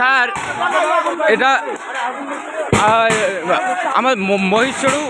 Sir, এটা আমার মহেশ্বরু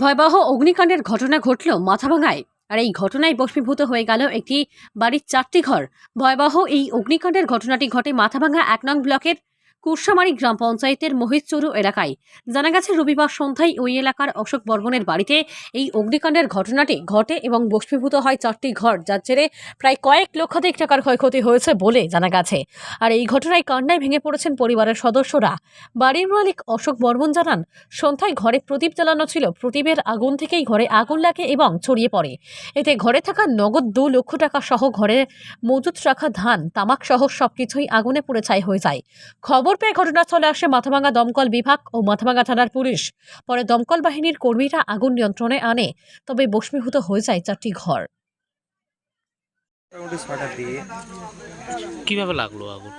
ভয়াবহ অগ্নিকাণ্ডের ঘটনা ঘটল মাথাভাঙায়। আর এই ঘটনায় বস্মীভূত হয়ে গেল একটি বাড়ির চারটি ঘর। ভয়াবহ এই অগ্নিকাণ্ডের ঘটনাটি ঘটে মাথাভাঙা এক নং ব্লকের কুরসামারি গ্রাম পঞ্চায়েতের মহিষচুরু এলাকায়। জানা গেছে, রবিবার সন্ধ্যায় ওই এলাকার অশোক বর্মনের বাড়িতে এই অগ্নিকাণ্ডের ঘটনাটি ঘটে এবং বস্মীভূত হয় চারটি ঘর, যার জেরে প্রায় কয়েক লক্ষাধিক টাকার ক্ষয়ক্ষতি হয়েছে বলে জানা গেছে। আর এই ঘটনায় কান্নায় ভেঙে পড়েছেন পরিবারের সদস্যরা। বাড়ির মালিক অশোক বর্মন জানান, সন্ধ্যায় ঘরে প্রদীপ জ্বালানো ছিল। প্রদীপের আগুন থেকেই ঘরে আগুন লাগে এবং ছড়িয়ে পড়ে। এতে ঘরে থাকা নগদ দু লক্ষ টাকা সহ ঘরে মজুত রাখা ধান, তামাক সহ সবকিছুই আগুনে পুড়ে ছাই হয়ে যায়। খবর পেয়ে ঘটনাস্থলে আসে মাথাভাঙ্গা দমকল বিভাগ ও মাথাভাঙ্গা থানার পুলিশ। পরে দমকল বাহিনীর কর্মীরা আগুন নিয়ন্ত্রণে আনে তবে বস্মীভূত হয়ে যায় চারটি ঘর। মোটামুটি ছটার দিকে। কীভাবে লাগল আগুন?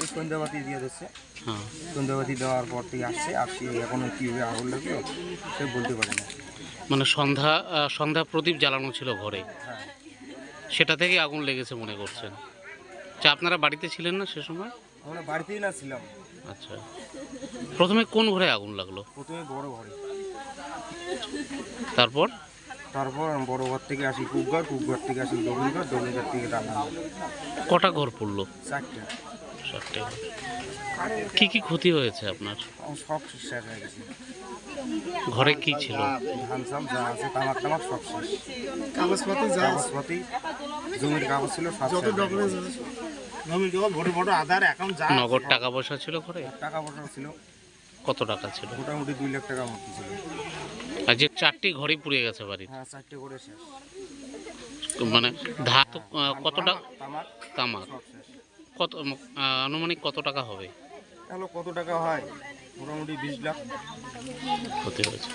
ওই সন্ধ্যাবাতি দিয়ে দিচ্ছে। হ্যাঁ। সন্ধ্যাবাতি দেওয়ার পর থেকে আসছে আসছি এখন কীভাবে আগুন লাগল সে বলতে পারে না। মানে সন্ধ্যা আহ, সন্ধ্যা প্রদীপ জ্বালানো ছিল ঘরে। হ্যাঁ। সেটা থেকে আগুন লেগেছে মনে করছেন। আচ্ছা আপনারা বাড়িতে ছিলেন না সে সময়? আমরা বাড়িতেই না ছিলাম আচ্ছা। প্রথমে কোন ঘরে আগুন লাগল? প্রথমে বড় ঘরে। তারপর? তারপর বড় ঘর থেকে আসি কুকঘর কুকঘর থেকে আসি দবিনঘর দবিনঘর থেকে রান্না কটা ঘর পড়ল? চারটে। চারটে ঘর। কি কি ক্ষতি হয়েছে আপনার? সব শেষ হয়ে গেছে। ঘরে কি ছিল? ধান সাম যা আছে তামাক টামাক সব শেষ। কাগজপাতি যা কাগজপাতি জমির কাগজ ছিল সব যত ডকুমেন্টস নগদ টাকা পয়সা ছিল ঘরে টাকা পয়সা ছিল। কত টাকা ছিল? মোটামুটি দুই লাখ টাকার মতো ছিল। আর যে চারটি ঘরই পুড়ে গেছে বাড়ির হ্যাঁ চারটে করে শেষ। মানে ধাত কত টাকা? তামাক কত আনুমানিক কত টাকা হবে? তাহলে কত টাকা হয়? মোটামুটি বিশ লাখ। ক্ষতি হয়েছে।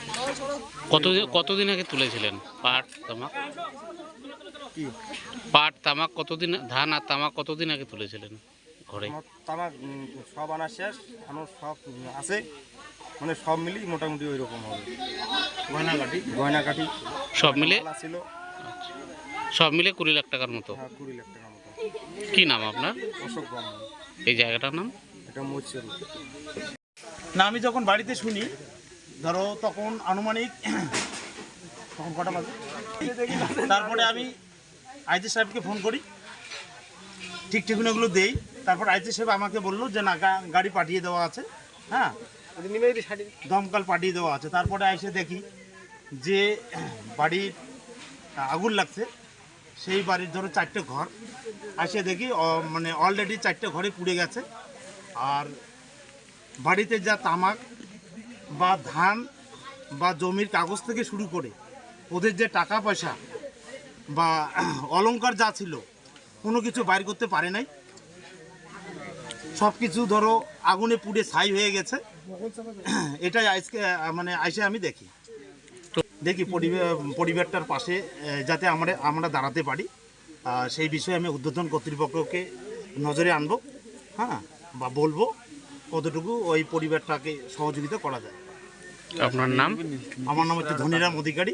কতদিন কতদিন আগে তুলেছিলেন পাট তামাক? পাট তামাক কতদিন ধান আর তামাক কতদিন আগে তুলেছিলেন ঘরে? তামাক সব আনা শেষ আমার সব আছে। মানে সব মিলি মোটামুটি ওই রকম হবে। গয়নাকাটি গয়নাকাটি সব মিলে? ছিল। সব মিলে কুড়ি লাখ টাকার মতো? হ্যাঁ কুড়ি লাখ টাকার মতো। কি নাম আপনার? অশোক বর্মন। এই জায়গাটার নাম? এটা মৎস্য না আমি যখন বাড়িতে শুনি ধরো তখন আনুমানিক তখন কটা বাজে? তারপরে আমি আইজি সাহেবকে ফোন করি। ঠিক ঠিকানাগুলো দেই। তারপর আইজি সাহেব আমাকে বলল যে না গা- গাড়ি পাঠিয়ে দেওয়া আছে। হ্যাঁ? দমকল পাঠিয়ে দেওয়া আছে। তারপরে এসে দেখি যে বাড়ির আগুন লাগছে। সেই বাড়ির ধরো চারটে ঘর। এসে দেখি মানে অলরেডি চারটে ঘরে পুড়ে গেছে। আর বাড়িতে যা তামাক বা ধান বা জমির কাগজ থেকে শুরু করে ওদের যে টাকা পয়সা বা অলংকার যা ছিল কোনো কিছু বাইর করতে পারে নাই। সব কিছু ধরো আগুনে পুড়ে ছাই হয়ে গেছে। এটাই আজকে মানে আইসে আমি দেখি। দেখি পরিবার পরিবারটার পাশে যাতে আমরা আমরা দাঁড়াতে পারি। সেই বিষয়ে আমি উদ্বোধন কর্তৃপক্ষকে নজরে আনব হ্যাঁ বা বলব কতটুকু ওই পরিবারটাকে সহযোগিতা করা যায়। আপনার নাম? আমার নাম হচ্ছে ধনীরাম অধিকারী।